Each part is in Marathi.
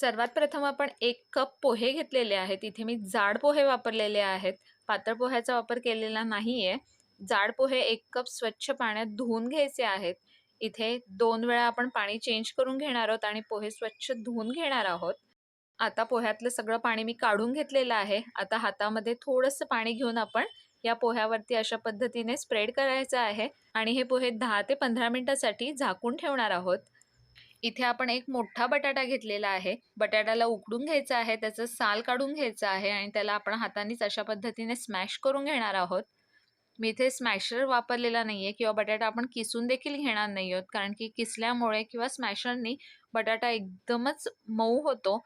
सर्वात प्रथम आपण एक कप पोहे घेतलेले आहेत. इथे मी जाड पोहे वापरलेले आहेत. पातळ पोह्याचा वापर केलेला नाहीये. जाड पोहे एक कप स्वच्छ पाण्यात धुवून घ्यायचे आहेत. इथे दोन वेळा आपण पाणी चेंज करून घेणार आहोत आणि पोहे स्वच्छ धुवून घेणार आहोत. आता पोह्यातलं सगळं पाणी मी काढून घेतलेलं आहे. आता हातामध्ये थोडंसं पाणी घेऊन आपण या पोह्यावरती अशा पद्धतीने स्प्रेड करायचं आहे. आणि हे पोहे दहा ते पंधरा मिनिटासाठी झाकून ठेवणार आहोत. इथे आपण एक मोठा बटाटा घेतलेला आहे. बटाट्याला उकडून घ्यायचा आहे त्याचं साल काढून घ्यायचं आहे आणि त्याला आपण हातानेच अशा पद्धतीने स्मॅश करून घेणार आहोत. मी इथे स्मॅशर वापरलेला नाहीये किंवा बटाटा आपण किसून देखील घेणार नाही आहोत. कारण की किसल्यामुळे किंवा स्मॅशरनी बटाटा एकदमच मऊ होतो.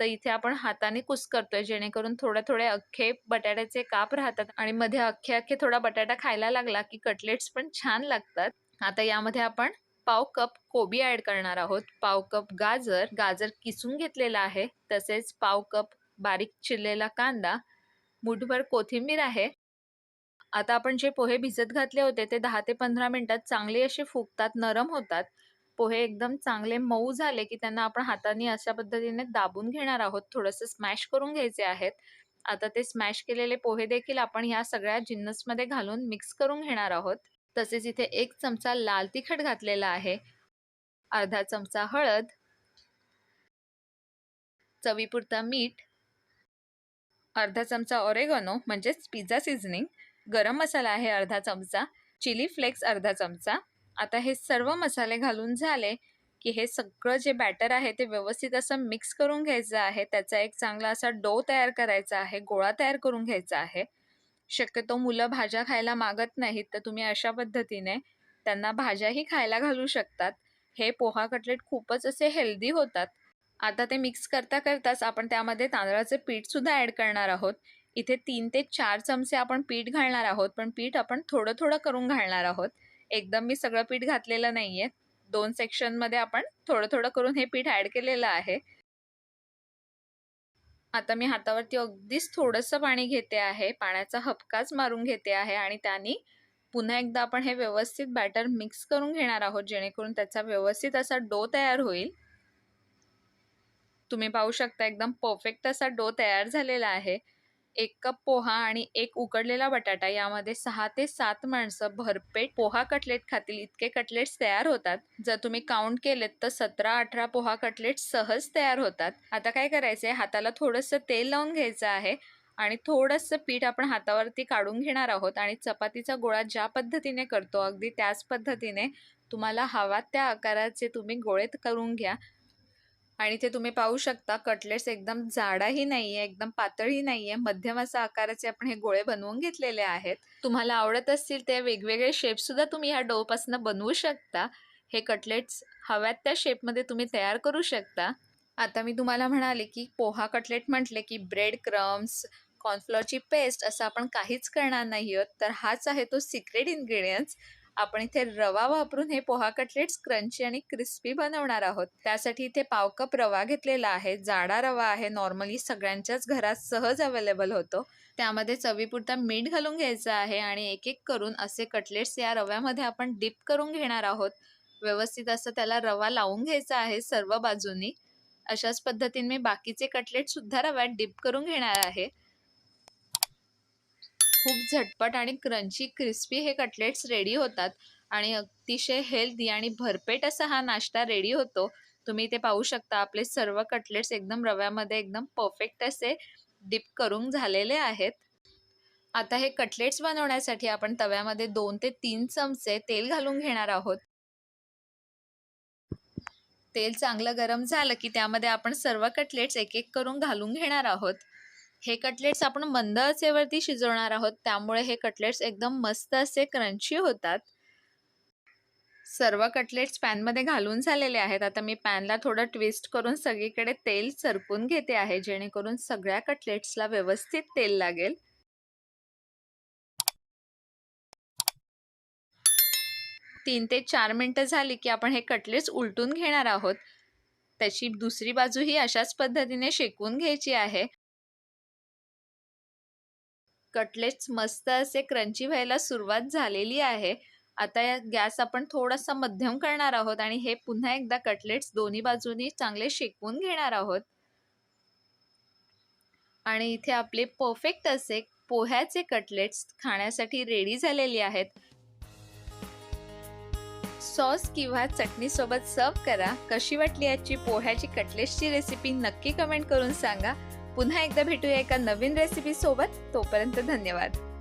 तर इथे आपण हाताने कुस करतोय जेणेकरून थोडे थोडे अख्खे बटाट्याचे काप राहतात आणि मध्ये अख्खे अख्खे थोडा बटाटा खायला लागला की कटलेट्स पण छान लागतात. आता यामध्ये आपण पाव कप कोबी ऍड करणार आहोत. पाव कप गाजर गाजर किसून घेतलेला आहे. तसेच पाव कप बारीक चिरलेला कांदा मुठभर कोथिंबीर आहे. आता आपण जे पोहे भिजत घातले होते ते दहा ते पंधरा मिनिटात चांगले असे फुगतात नरम होतात. पोहे एकदम चांगले मऊ झाले की त्यांना आपण हाताने अशा पद्धतीने दाबून घेणार आहोत. थोडंसं स्मॅश करून घ्यायचे आहेत. आता ते स्मॅश केलेले पोहे देखील आपण ह्या सगळ्या जिन्नसमध्ये घालून मिक्स करून घेणार आहोत. तसेच इथे एक चमचा लाल तिखट घातलेला आहे. अर्धा चमचा हळद. चवीपुरता मीठ. अर्धा चमचा ऑरेगॉनो म्हणजेच पिझ्झा सिझनिंग गरम मसाला आहे अर्धा चमचा. चिली फ्लेक्स अर्धा चमचा. आता हे सर्व मसाले घालून झाले की हे सगळं जे बॅटर आहे ते व्यवस्थित असं मिक्स करून घ्यायचं आहे. त्याचा एक चांगला असा डो तयार करायचा आहे. गोळा तयार करून घ्यायचा आहे. शक्यतो मुलं भाज्या खायला मागत नाहीत तर तुम्ही अशा पद्धतीने त्यांना भाज्याही खायला घालू शकतात. हे पोहा कटलेट खूपच असे हेल्दी होतात. आता ते मिक्स करता करताच आपण त्यामध्ये तांदळाचे पीठ सुद्धा ऍड करणार आहोत. इथे तीन ते चार चमचे आपण पीठ घालणार आहोत पण पीठ आपण थोडं थोडं करून घालणार आहोत. एकदम मी सगळं पीठ घातलेलं नाहीये. दोन सेक्शनमध्ये आपण थोडं थोडं करून हे पीठ ऍड केलेलं आहे. आता मी हातावरती अगदीच थोडंसं पाणी घेते आहे. पाण्याचा हपकाच मारून घेते आहे आणि त्याने पुन्हा एकदा आपण हे व्यवस्थित बॅटर मिक्स करून घेणार आहोत जेणेकरून त्याचा व्यवस्थित असा डो तयार होईल. तुम्ही पाहू शकता एकदम परफेक्ट असा डो तयार झालेला आहे. एक कप पोहा आणि एक उकडलेला बटाटा. यामध्ये सहा ते सात माणसं भरपेट पोहा कटलेट खातील. इतके कटलेट्स तयार होतात. जर तुम्ही काउंट केलेत तर सतरा अठरा पोहा कटलेट सहज तयार होतात. आता काय करायचंय? हाताला थोडंसं तेल लावून घ्यायचं आहे आणि थोडंसं पीठ आपण हातावरती काढून घेणार आहोत आणि चपातीचा गोळा ज्या पद्धतीने करतो अगदी त्याच पद्धतीने तुम्हाला हवा त्या आकाराचे तुम्ही गोळे करून घ्या. आणि ते तुम्ही पाहू शकता कटलेट्स एकदम जाडाही नाहीये एकदम पातळही नाहीये. मध्यम असा आकाराचे आपण हे गोळे बनवून घेतलेले आहेत. तुम्हाला आवडत असतील ते वेगवेगळे शेप सुद्धा तुम्ही ह्या डो पासून बनवू शकता. हे कटलेट्स हव्यात त्या शेपमध्ये तुम्ही तयार करू शकता. आता मी तुम्हाला म्हणाले की पोहा कटलेट म्हटले की ब्रेड क्रम्स कॉर्नफ्लॉरची पेस्ट असं आपण काहीच करणार नाही आहोत तर हाच आहे तो सिक्रेट इन्ग्रेडियंट्स आपण इथे रवा वापरून हे पोहा कटलेट्स क्रंची आणि क्रिस्पी बनवणार आहोत. त्यासाठी इथे पाव कप रवा घेतलेला आहे. जाडा रवा आहे. नॉर्मली सगळ्यांच्याच घरात सहज अवेलेबल होतो. त्यामध्ये चवीपुरता मीठ घालून घ्यायचं आहे आणि एक एक करून असे कटलेट्स या रव्यामध्ये आपण डिप करून घेणार आहोत. व्यवस्थित असं त्याला रवा लावून घ्यायचा आहे सर्व बाजूनी. अशाच पद्धतीने मी बाकीचे कटलेट सुद्धा रव्यात डिप करून घेणार आहे. खूप झटपट आणि क्रंची क्रिस्पी हे कटलेट्स रेडी होतात. आणि अतिशय हेल्दी आणि भरपेट असा हा नाश्ता रेडी होतो. तुम्ही ते पाहू शकता आपले सर्व कटलेट्स एकदम रव्यामध्ये एकदम परफेक्ट असे डिप करून झालेले आहेत. आता हे कटलेट्स बनवण्यासाठी आपण तव्यामध्ये दोन ते तीन चमचे तेल घालून घेणार आहोत. तेल चांगलं गरम झालं की त्यामध्ये आपण सर्व कटलेट्स एक एक करून घालून घेणार आहोत. हे कटलेट्स आपण मंद आचेवरती शिजवणार आहोत. त्यामुळे हे कटलेट्स एकदम मस्त असे क्रंची होतात. सर्व कटलेट्स पॅनमध्ये घालून झालेले आहेत. आता मी पॅनला थोडं ट्विस्ट करून सगळीकडे तेल सरकून घेते आहे जेणेकरून सगळ्या कटलेट्सला व्यवस्थित तेल लागेल. तीन ते चार मिनटं झाली की आपण हे कटलेट्स उलटून घेणार आहोत. त्याची दुसरी बाजू ही अशाच पद्धतीने शेकून घ्यायची आहे. कटलेट्स मस्त असे क्रंची व्हायला सुरुवात झालेली आहे. आता या गॅस आपण थोडासा मध्यम करणार आहोत आणि हे पुन्हा एकदा कटलेट्स दोन्ही बाजूनी चांगले शेकवून घेणार आहोत. आणि इथे आपले परफेक्ट असे पोह्याचे कटलेट्स खाण्यासाठी रेडी झालेले आहेत. सॉस किंवा चटणी सोबत सर्व करा. कशी वाटली याची पोह्याची कटलेट्सची रेसिपी नक्की कमेंट करून सांगा. पुन्हा एकदा भेटूया एका नवीन रेसिपी सोबत. तोपर्यंत धन्यवाद.